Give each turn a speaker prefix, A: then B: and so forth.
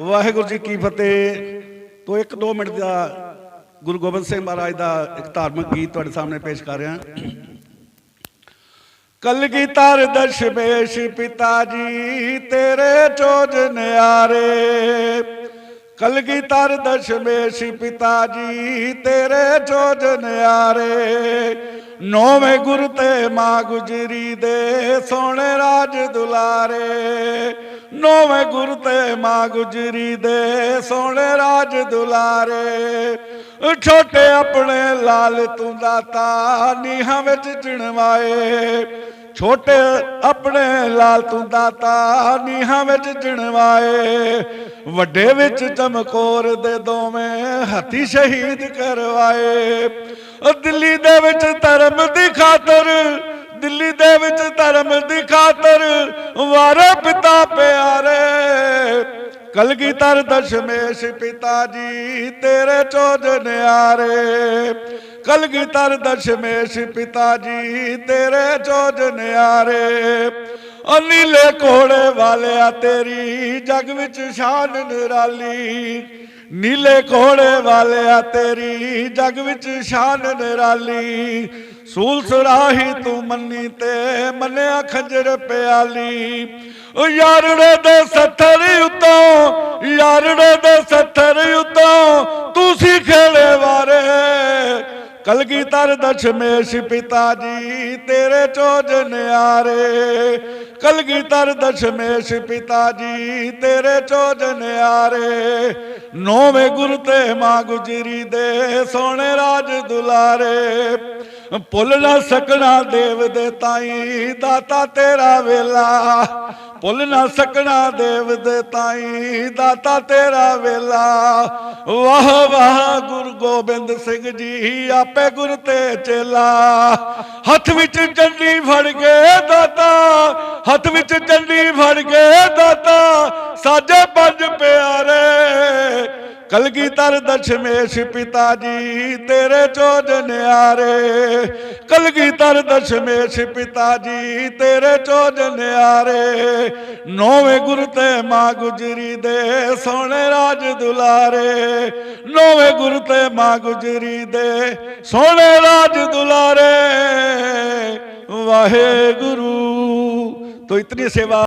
A: ਵਾਹਿਗੁਰੂ ਜੀ ਕੀ ਫਤਿਹ। ਤੋਂ 1-2 ਮਿੰਟ ਦਾ ਗੁਰੂ ਗੋਬਿੰਦ ਸਿੰਘ ਮਹਾਰਾਜ ਦਾ ਇੱਕ ਧਾਰਮਿਕ ਗੀਤ ਤੁਹਾਡੇ ਸਾਹਮਣੇ ਪੇਸ਼ ਕਰ ਰਿਹਾ। ਕਲਗੀਧਰ ਦਸ਼ਮੇਸ਼ ਪਿਤਾ ਜੀ, ਤੇਰੇ ਚੋਜ ਨਿਆਰੇ। ਕਲਗੀਧਰ ਦਸ਼ਮੇਸ਼ ਪਿਤਾ ਜੀ, ਤੇਰੇ ਚੋਜ ਨਿਆਰੇ। ਨੌਵੇਂ ਗੁਰ ਤੇ ਮਾਂ ਗੁਜਰੀ ਦੇ ਸੋਹਣੇ ਰਾਜ ਦੁਲਾਰੇ। ਨੌਵੇਂ ਗੁਰ ਤੇ ਮਾਂ ਗੁਜਰੀ ਦੇ ਸੋਹਣੇ ਰਾਜ ਦੁਲਾਰੇ। ਛੋਟੇ ਆਪਣੇ ਲਾਲ ਤੂੰ ਦਾਤਾ ਨੀਹਾਂ ਵਿੱਚ ਚਿਣਵਾਏ। ਛੋਟੇ ਆਪਣੇ ਲਾਲ ਤੂੰ ਦਾਤਾ ਨੀਹਾਂ ਵਿੱਚ ਚਿਣਵਾਏ। ਵੱਡੇ ਵਿੱਚ ਚਮਕੌਰ ਦੇ ਦੋਵੇਂ ਹੱਥੀ ਸ਼ਹੀਦ ਕਰਵਾਏ। ਦਿੱਲੀ ਦੇ ਵਿੱਚ ਧਰਮ ਦੀ ਖਾਤਰ ਦਿੱਲੀ ਦੇ ਵਿੱਚ ਧਰਮ ਦੀ ਖਾਤਰ ਵਾਰੇ ਪਿਤਾ ਪਿਆਰੇ। ਕਲਗੀਧਰ ਦਸ਼ਮੇਸ਼ ਪਿਤਾ ਜੀ, ਤੇਰੇ ਚੋਜ ਨਿਆਰੇ। ਕਲਗੀਧਰ ਦਸ਼ਮੇਸ਼ ਪਿਤਾ ਜੀ, ਤੇਰੇ ਚੋਜ ਨਿਆਰੇ। ਅਨੀਲੇ ਕੋੜੇ ਵਾਲਿਆ ਤੇਰੀ, ਜਗ ਵਿੱਚ ਸ਼ਾਨ ਨਿਰਾਲੀ। ਨੀਲੇ ਕੋੜੇ ਵਾਲਿਆ ਤੇਰੀ, ਜਗ ਵਿੱਚ ਸ਼ਾਨ ਨਿਰਾਲੀ। ਸੂਲ ਸੁਰਾਹੀ ਤੂੰ ਮੰਨੀ ਤੇ ਮੰਨਿਆ ਖੰਜਰ ਪਿਆਲੀ। ਓ ਯਾਰੜੇ ਦੇ ਸੱਥਰ ਉਤੋਂ, ਯਾਰੜੇ ਦੇ ਸੱਥਰ ਉਤੋਂ ਤੂੰ ਸੀ ਵਾਰੇ। ਕਲਗੀਧਰ ਦਸ਼ਮੇਸ਼ ਪਿਤਾ ਜੀ, ਤੇਰੇ ਚੋਜ ਨਿਆਰੇ। ਕਲਗੀਧਰ ਦਸ਼ਮੇਸ਼ ਪਿਤਾ ਜੀ, ਤੇਰੇ ਚੋਜ ਨਿਆਰੇ। ਨੌਵੇਂ ਗੁਰ ਤੇ ਮਾਂ ਗੁਜਰੀ ਦੇ ਸੋਹਣੇ ਰਾਜ ਦੁਲਾਰੇ। ਭੁੱਲ ਨਾ ਸਕਣਾ ਦੇਵ ਦੇ ਤਾਈ, ਦਾਤਾ ਤੇਰਾ ਵੇਲਾ। ਭੁੱਲ ਨਾ ਸਕਣਾ ਦੇਵ ਦੇ ਤਾਈ, ਦਾਤਾ ਤੇਰਾ ਵੇਲਾ। ਵਾਹ ਵਾਹ, ਗੁਰੂ ਗੋਬਿੰਦ ਸਿੰਘ ਜੀ, ਆਪੇ ਗੁਰ ਤੇ ਚੇਲਾ। ਹੱਥ ਵਿੱਚ ਚੰਡੀ ਫੜ ਕੇ ਦਾਤਾ, ਹੱਥ ਵਿੱਚ ਚੰਡੀ ਫੜ ਕੇ ਦਾਤਾ। ਸਾਜੇ ਪੰਜ ਪਿਆਰੇ ਕਲਗੀਧਰ ਦਸ਼ਮੇਸ਼ ਪਿਤਾ ਜੀ, ਤੇਰੇ ਚੋਜ ਨਿਆਰੇ। ਕਲਗੀਧਰ ਦਸ਼ਮੇਸ਼ ਪਿਤਾ ਜੀ, ਤੇਰੇ ਚੋਜ ਨਿਆਰੇ। ਨੌਵੇਂ ਗੁਰੂ ਤੇ ਮਾਂ ਗੁਜਰੀ ਦੇ ਸੋਹਣੇ ਰਾਜ ਦੁਲਾਰੇ। ਨੌਵੇਂ ਗੁਰੂ ਤੇ ਮਾਂ ਗੁਜਰੀ ਦੇ ਸੋਹਣੇ ਰਾਜ ਦੁਲਾਰੇ। ਵਾਹਿਗੁਰੂ। ਤੋ ਇਤਨੀ ਸੇਵਾ